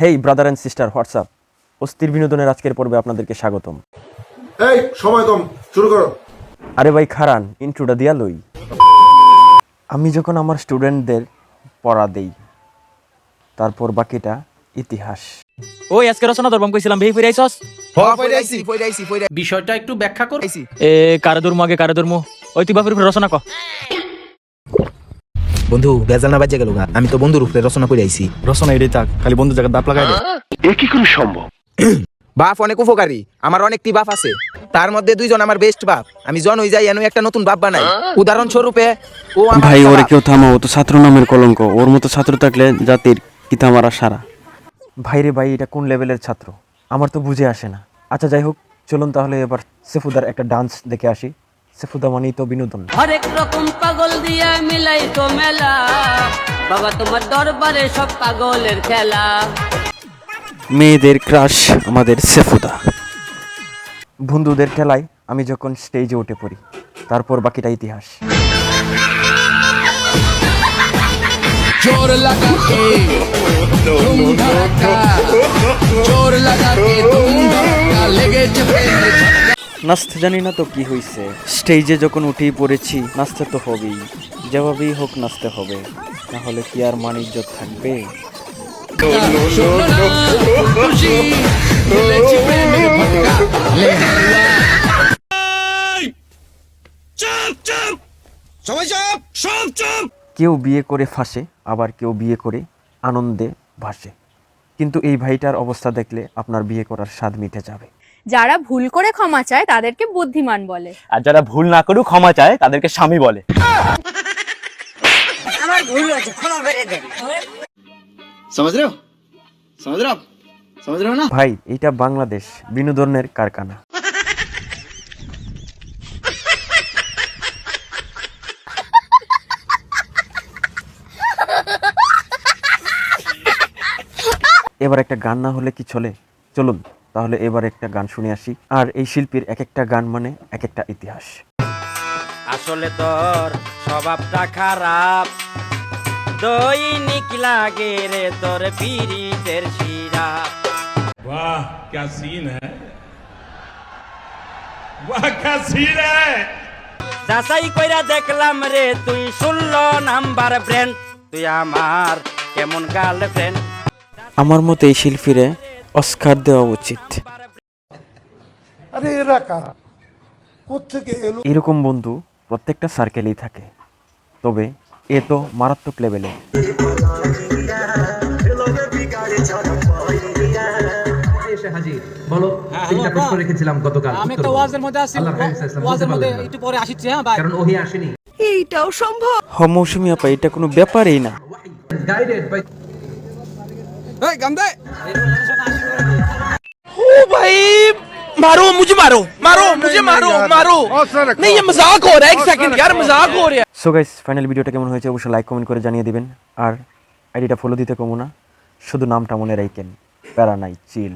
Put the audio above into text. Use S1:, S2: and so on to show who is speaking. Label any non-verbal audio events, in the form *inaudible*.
S1: Hey brother and sister WhatsApp অস্থির বিনোদনের আজকের পর্বে আপনাদেরকে স্বাগতম।
S2: এই সময় কম শুরু করো।
S1: আরে ভাই খারান ইন্ট্রোটা দিয়া লই। আমি যখন আমার স্টুডেন্টদের পড়া দেই তারপর বাকিটা ইতিহাস।
S3: ওই আজকে রচনা ধরবাম কইছিলাম ভেই ফিরে আইছস?
S4: বিষয়টা একটু ব্যাখ্যা কর।
S3: এ কারে ধরমু আগে কারে ধরমু? ওই তুই বাপের রচনা ক।
S5: বন্ধু বেজাল না বাজে গেল গা। আমি তো বন্ধুর উপরে রচনা করে আইছি।
S6: রচনা এটাই থাক খালি বন্ধু জায়গা দাপ লাগাই দে। *coughs*
S5: বাপ অনেক উপকারী আমার অনেকটি বাপ আছে। তার মধ্যে দুইজন আমার বেস্ট বাপ। আমি জন হয়ে যাই এনে একটা নতুন বাপ বানাই। উদাহরণ স্বরূপে ও আমার
S1: ভাই ওরে। কেউ থামাও ও তো ছাত্র নামের কলঙ্ক। ওর মতো ছাত্র থাকলে জাতির কিতা মারা সারা। ভাই রে ভাই এটা কোন লেভেলের ছাত্র? আমার তো বুঝে আসে না। আচ্ছা যাই হোক চলুন তাহলে এবার সেফুদার একটা ডান্স দেখে আসি। সেফুদা মানেই তো বিনোদন।
S7: হরেক রকম পাগল দিয়া মিলাই তো মেলা। বাবা তোমার দরবারে সব পাগলের খেলা।
S1: মেয়েদের ক্রাশ আমাদের সেফুদা। বন্ধুদের খেলায় আমি যখন স্টেজে উঠে পড়ি তারপর বাকিটা ইতিহাস।
S4: জোর লাগা কে তুম জোর লাগা কে তুম ধড়কা লেগেছে
S1: নাচতে জানি না তো কি হয়েছে স্টেজে যখন উঠেই পড়েছি নাচতে তো হবেই। যেভাবেই হোক নাচতে হবে তাহলে কি আর মানিজ্য থাকবে? কেউ বিয়ে করে ফাঁসে আবার কেউ বিয়ে করে আনন্দে ভাসে। কিন্তু এই ভাইটার অবস্থা দেখলে আপনার বিয়ে করার স্বাদ মিটে যাবে।
S8: যারা ভুল করে ক্ষমা চায় তাদেরকে বুদ্ধিমান বলে।
S3: আর যারা ভুল না করেও ক্ষমা চায় তাদেরকে স্বামী বলে।
S1: ভাই এটা বাংলাদেশ বিনোদনের কারখানা। এবার একটা গান না হলে কি চলে? চলুন। তাহলে এবার একটা গান শুনে আসি আর এই শিল্পীর এক একটা গান মানে এক একটা ইতিহাস
S3: আসলে তোর স্বভাবটা খারাপ দৈনিক লাগে রে তোর পীড়িতের শিরা
S9: वाह क्या सीन है वाह क्या सीन है
S3: যাচাই কইরা দেখলাম রে তুই ষোলো নাম্বার ব্র্যান্ড তুই আমার কেমন গার্লফ্রেন্ড
S1: আমার মতে এই শিল্পীরে অস্কার দেওয়া উচিত। এরকম বন্ধু প্রত্যেকটা সার্কেলেই থাকে। তবে এ তো মারাত্মক লেভেলে
S10: বলো তিনটা প্রশ্ন রেখেছিলাম গতকাল। আমি একটা ওয়াজের মধ্যে আছি ওয়াজের মধ্যে একটু পরে আসিছি হ্যাঁ ভাই কারণ ওহি আসেনি।
S1: হ মৌসুমি আপা এটা কোনো ব্যাপারই না।
S10: Guided by
S1: so guys final ভিডিওটা কেমন হয়েছে অবশ্যই লাইক কমেন্ট করে জানিয়ে দিবেন। আর আইডিটা ফলো দিতে কমো না শুধু নামটা মনে রাখেন। প্যারা নাই চিল।